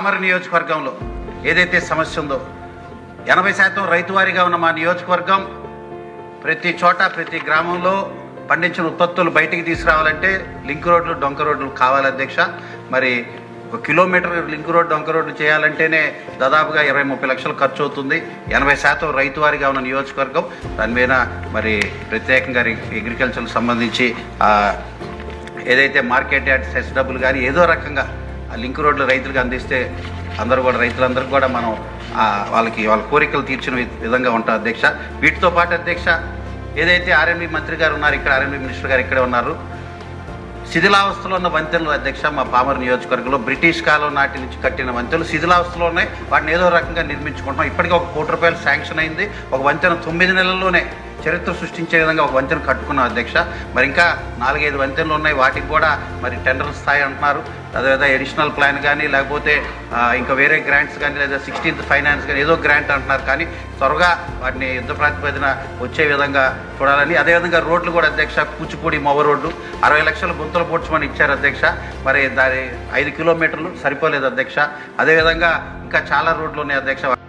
పామర నియోజకవర్గంలో ఏదైతే సమస్య ఉందో ఎనభై శాతం రైతువారీగా ఉన్న మా నియోజకవర్గం ప్రతి చోట ప్రతి గ్రామంలో పండించిన ఉత్పత్తులు బయటికి తీసుకురావాలంటే లింక్ రోడ్లు డొంక రోడ్లు కావాలి అధ్యక్ష. మరి ఒక కిలోమీటర్ లింక్ రోడ్ డొంక రోడ్లు చేయాలంటేనే దాదాపుగా ఇరవై ముప్పై లక్షలు ఖర్చు అవుతుంది. ఎనభై శాతం రైతువారిగా ఉన్న నియోజకవర్గం. దాని మీద మరి ప్రత్యేకంగా అగ్రికల్చర్కి సంబంధించి ఏదైతే మార్కెట్ యాడ్ సెస్ డబ్బులు కానీ ఏదో రకంగా లింక్ రోడ్లు రైతులకు అందిస్తే అందరూ కూడా రైతులందరూ కూడా మనం వాళ్ళకి వాళ్ళ కోరికలు తీర్చిన వి- విధంగా ఉంటాం అధ్యక్ష. వీటితో పాటు అధ్యక్ష ఏదైతే ఆర్ఎంబి మంత్రి గారు ఉన్నారు ఇక్కడ ఆర్ఎంబి మినిస్టర్ గారు ఇక్కడే ఉన్నారు. శిథిలావస్థలో ఉన్న వంతెనలు అధ్యక్ష మా పామర్ నియోజకవర్గంలో బ్రిటిష్ కాలం నాటి నుంచి కట్టిన వంతెనలు శిథిలావస్థలో ఉన్నాయి. వాటిని ఏదో రకంగా నిర్మించుకుంటాం ఇప్పటికీ ఒక కోటి రూపాయలు శాంక్షన్ అయింది. ఒక వంతెన తొమ్మిది నెలల్లోనే చరిత్ర సృష్టించే విధంగా ఒక వంతెన కట్టుకున్నాం అధ్యక్ష. మరి ఇంకా నాలుగైదు వంతెనలు ఉన్నాయి. వాటికి కూడా మరి టెండర్ స్థాయి అంటున్నారు. అదేవిధంగా ఎడిషనల్ ప్లాన్ కానీ లేకపోతే ఇంకా వేరే గ్రాంట్స్ కానీ లేదా సిక్స్టీన్త్ ఫైనాన్స్ కానీ ఏదో గ్రాంట్ అంటున్నారు. కానీ త్వరగా వాటిని యుద్ధ ప్రాతిపదిన వచ్చే విధంగా చూడాలని. అదేవిధంగా రోడ్లు కూడా అధ్యక్ష కూచిపూడి మొవ రోడ్డు. అరవై లక్షల గుంతలు పోడ్చమని ఇచ్చారు అధ్యక్ష. మరి దాని ఐదు కిలోమీటర్లు సరిపోలేదు అధ్యక్ష. అదేవిధంగా ఇంకా చాలా రోడ్లు ఉన్నాయి అధ్యక్ష.